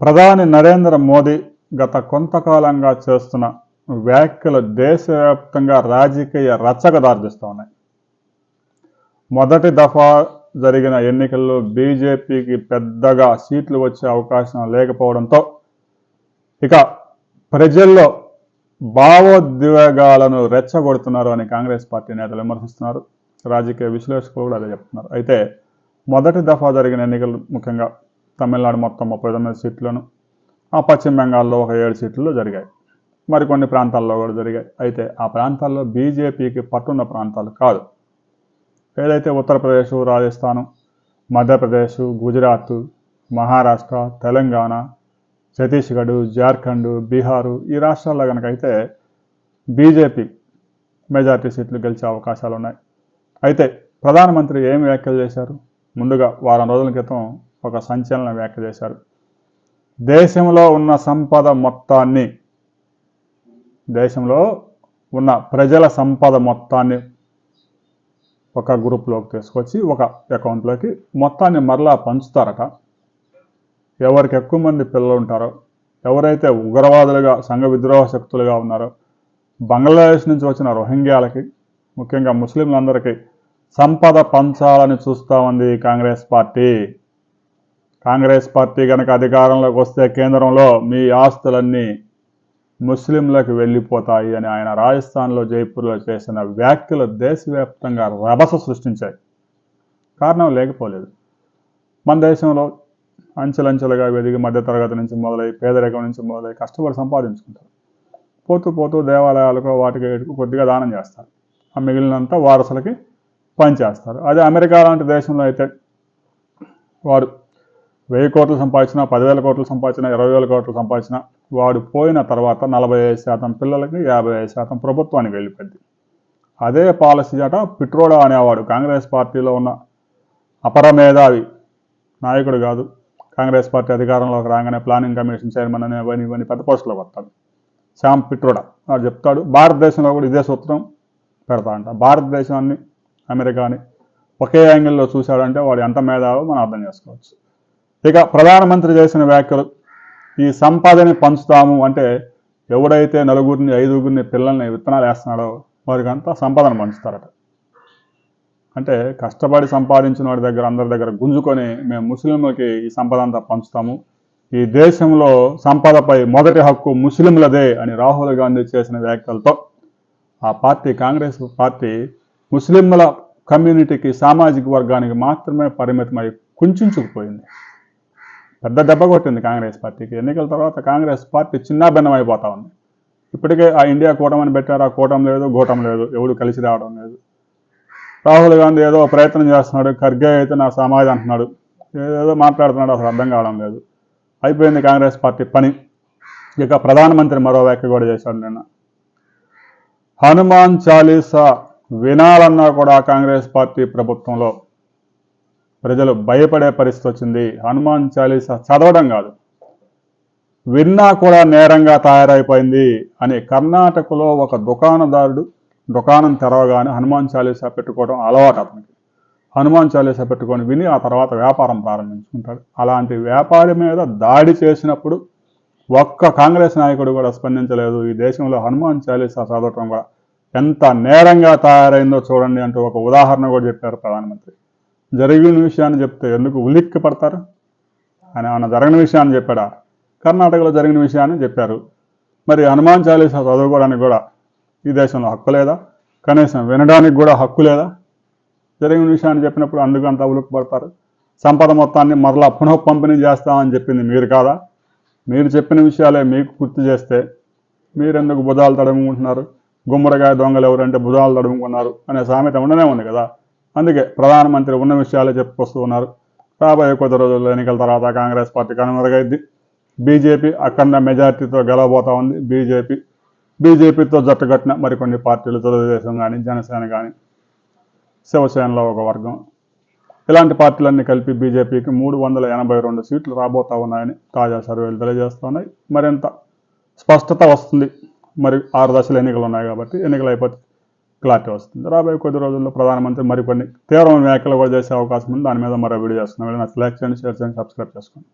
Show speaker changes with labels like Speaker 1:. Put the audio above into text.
Speaker 1: ప్రధాని నరేంద్ర మోదీ గత కొంతకాలంగా చేస్తున్న వ్యాఖ్యలు దేశవ్యాప్తంగా రాజకీయ రచ్చక దారితీస్తూ ఉన్నాయి. మొదటి దఫా జరిగిన ఎన్నికల్లో బీజేపీకి పెద్దగా సీట్లు వచ్చే అవకాశం లేకపోవడంతో ఇక ప్రజల్లో భావోద్వేగాలను రెచ్చగొడుతున్నారు అని కాంగ్రెస్ పార్టీ నేతలు విమర్శిస్తున్నారు. రాజకీయ విశ్లేషకులు కూడా అదే చెప్తున్నారు. అయితే మొదటి దఫా జరిగిన ఎన్నికలు ముఖ్యంగా తమిళనాడు మొత్తం ముప్పై తొమ్మిది సీట్లను ఆ పశ్చిమ బెంగాల్లో ఒక ఏడు సీట్లలో జరిగాయి. మరికొన్ని ప్రాంతాల్లో కూడా జరిగాయి. అయితే ఆ ప్రాంతాల్లో బీజేపీకి పట్టున్న ప్రాంతాలు కాదు. ఏదైతే ఉత్తరప్రదేశ్ రాజస్థాన్ మధ్యప్రదేశ్ గుజరాత్ మహారాష్ట్ర తెలంగాణ ఛత్తీస్గఢ్ జార్ఖండ్ బీహారు ఈ రాష్ట్రాల్లో కనుకైతే అయితే బీజేపీ మెజార్టీ సీట్లు గెలిచే అవకాశాలు ఉన్నాయి అయితే ప్రధానమంత్రి ఏం వ్యాఖ్యలు చేశారు? ముందుగా వారం రోజుల క్రితం ఒక సంచలన వ్యాఖ్య చేశారు. దేశంలో ఉన్న సంపద మొత్తాన్ని దేశంలో ఉన్న ప్రజల సంపద మొత్తాన్ని ఒక గ్రూప్లోకి తీసుకొచ్చి ఒక అకౌంట్లోకి మొత్తాన్ని మరలా పంచుతారట. ఎవరికి ఎక్కువ మంది పిల్లలు ఉంటారో ఎవరైతే ఉగ్రవాదులుగా సంఘ విద్రోహ శక్తులుగా ఉన్నారో బంగ్లాదేశ్ నుంచి వచ్చిన రోహింగ్యాలకి ముఖ్యంగా ముస్లింలందరికీ సంపద పంచాలని చూస్తూ ఉంది కాంగ్రెస్ పార్టీ. కాంగ్రెస్ పార్టీ కనుక అధికారంలోకి వస్తే కేంద్రంలో మీ ఆస్తులన్నీ ముస్లింలకు వెళ్ళిపోతాయి అని ఆయన రాజస్థాన్లో జైపూర్లో చేసిన వ్యాఖ్యలు దేశవ్యాప్తంగా రభస సృష్టించాయి. కారణం లేకపోలేదు. మన దేశంలో అంచెలంచెలుగా వెదిగి మధ్యతరగతి నుంచి మొదలై పేదరికం నుంచి మొదలై కష్టపడి సంపాదించుకుంటారు. పోతూ పోతూ దేవాలయాలకు వాటికి కొద్దిగా దానం చేస్తారు. ఆ మిగిలినంత వారసులకి పనిచేస్తారు అదే అమెరికా లాంటి దేశంలో అయితే వారు వెయ్యి కోట్లు సంపాదించిన పదివేల కోట్లు సంపాదించిన ఇరవై వేల కోట్లు సంపాదించిన వాడు పోయిన తర్వాత నలభై ఐదు శాతం పిల్లలకి యాభై ఐదు శాతం ప్రభుత్వానికి వెళ్ళిపోయింది. అదే పాలసీ అట పిట్రోడా అనేవాడు. కాంగ్రెస్ పార్టీలో ఉన్న అపరమేధావి నాయకుడు కాదు. కాంగ్రెస్ పార్టీ అధికారంలోకి రాగానే ప్లానింగ్ కమిషన్ చైర్మన్ అనే ఇవన్నీ ఇవన్నీ పెద్ద పోస్టులో వస్తాడు శ్యామ్ పిట్రోడా. వాడు చెప్తాడు భారతదేశంలో కూడా ఇదే సూత్రం పెడతా అంట. భారతదేశాన్ని అమెరికాని ఒకే యాంగిల్లో చూశాడంటే వాడు ఎంత మేధావో మనం అర్థం చేసుకోవచ్చు. ఇక ప్రధానమంత్రి చేసిన వ్యాఖ్యలు ఈ సంపాదన పంచుతాము అంటే ఎవడైతే నలుగురిని ఐదుగురిని పిల్లల్ని విత్తనాలు వేస్తున్నాడో వారికంతా సంపాదన పంచుతారట. అంటే కష్టపడి సంపాదించిన వాడి దగ్గర అందరి దగ్గర గుంజుకొని మేము ముస్లింలకి ఈ సంపద అంతా పంచుతాము. ఈ దేశంలో సంపదపై మొదటి హక్కు ముస్లింలదే అని రాహుల్ గాంధీ చేసిన వ్యాఖ్యలతో ఆ పార్టీ కాంగ్రెస్ పార్టీ ముస్లింల కమ్యూనిటీకి సామాజిక వర్గానికి మాత్రమే పరిమితమై కుంచుకుపోయింది. పెద్ద దెబ్బ కొట్టింది కాంగ్రెస్ పార్టీకి. ఎన్నికల తర్వాత కాంగ్రెస్ పార్టీ చిన్నాభిన్నం అయిపోతా ఉంది. ఇప్పటికే ఆ ఇండియా కూటమని పెట్టారు ఆ కూటం లేదు గోటం లేదు. ఎవడు కలిసి రావడం లేదు. రాహుల్ గాంధీ ఏదో ప్రయత్నం చేస్తున్నాడు ఖర్గే అయితే నా సమాజం అంటున్నాడు. ఏదో మాట్లాడుతున్నాడు అసలు అర్థం కావడం లేదు. అయిపోయింది కాంగ్రెస్ పార్టీ పని. ఇక ప్రధానమంత్రి మరో వ్యాఖ్య కూడా చేశాడు నిన్న. హనుమాన్ చాలీసా వినాలన్నా కూడా కాంగ్రెస్ పార్టీ ప్రభుత్వంలో ప్రజలు భయపడే పరిస్థితి వచ్చింది. హనుమాన్ చాలీస చదవడం కాదు. విన్నా కూడా నేరంగా తయారైపోయింది అని కర్ణాటకలో ఒక దుకాణదారుడు దుకాణం తెరవగానే హనుమాన్ చాలీసా పెట్టుకోవడం అలవాటు అతనికి. హనుమాన్ చాలీసా పెట్టుకొని విని ఆ తర్వాత వ్యాపారం ప్రారంభించుకుంటాడు. అలాంటి వ్యాపారి మీద దాడి చేసినప్పుడు ఒక్క కాంగ్రెస్ నాయకుడు కూడా స్పందించలేదు. ఈ దేశంలో హనుమాన్ చాలీసా చదవటం కూడా ఎంత నేరంగా తయారైందో చూడండి అంటూ ఒక ఉదాహరణ కూడా చెప్పారు ప్రధానమంత్రి. జరిగిన విషయాన్ని చెప్తే ఎందుకు ఉలిక్కి పడతారు అని ఏమన్నా జరిగిన విషయాన్ని చెప్పాడా? కర్ణాటకలో జరిగిన విషయాన్ని చెప్పారు. మరి హనుమాన్ చాలీసా చదువుకోవడానికి కూడా ఈ దేశంలో హక్కు లేదా? కనీసం వినడానికి కూడా హక్కు లేదా? జరిగిన విషయాన్ని చెప్పినప్పుడు అందుకు అంత ఉలిక్కి పడతారు సంపద మొత్తాన్ని మరలా పునః పంపిణీ చేస్తామని చెప్పింది మీరు కాదా? మీరు చెప్పిన విషయాలే మీకు గుర్తు చేస్తే మీరెందుకు భుజాలు తడుముకుంటున్నారు? గుమ్మడికాయ దొంగలు ఎవరంటే భుజాలు తడుముకున్నారు అనే సామెత ఉండనే ఉంది కదా. అందుకే ప్రధానమంత్రి ఉన్న విషయాలే చెప్పుకొస్తూ ఉన్నారు. రాబోయే కొద్ది రోజుల్లో ఎన్నికల తర్వాత కాంగ్రెస్ పార్టీ కనుమరుగైద్ది. బీజేపీ అఖండ మెజార్టీతో గెలవబోతా ఉంది. బీజేపీ బీజేపీతో జట్టుగట్టిన మరికొన్ని పార్టీలు తెలుగుదేశం కానీ జనసేన కానీ శివసేనలో ఒక వర్గం. ఇలాంటి పార్టీలన్నీ కలిపి బీజేపీకి మూడు వందల ఎనభై రెండు సీట్లు రాబోతా ఉన్నాయని తాజా సర్వేలు తెలియజేస్తున్నాయి. మరింత స్పష్టత వస్తుంది. మరి ఆరు దశలు ఎన్నికలు ఉన్నాయి కాబట్టి ఎన్నికలు అయిపోతే క్లారిటీ వస్తుంది. రాబోయే కొద్ది రోజుల్లో ప్రధానమంత్రి మరికొన్ని తీవ్రమైన వ్యాఖ్యలు కూడా చేసే అవకాశం ఉంది. దాని మీద మరో వీడియో చేస్తున్నాం. నచ్చితే లైక్ చేయండి షేర్ చేయండి సబ్స్క్రైబ్ చేసుకోండి.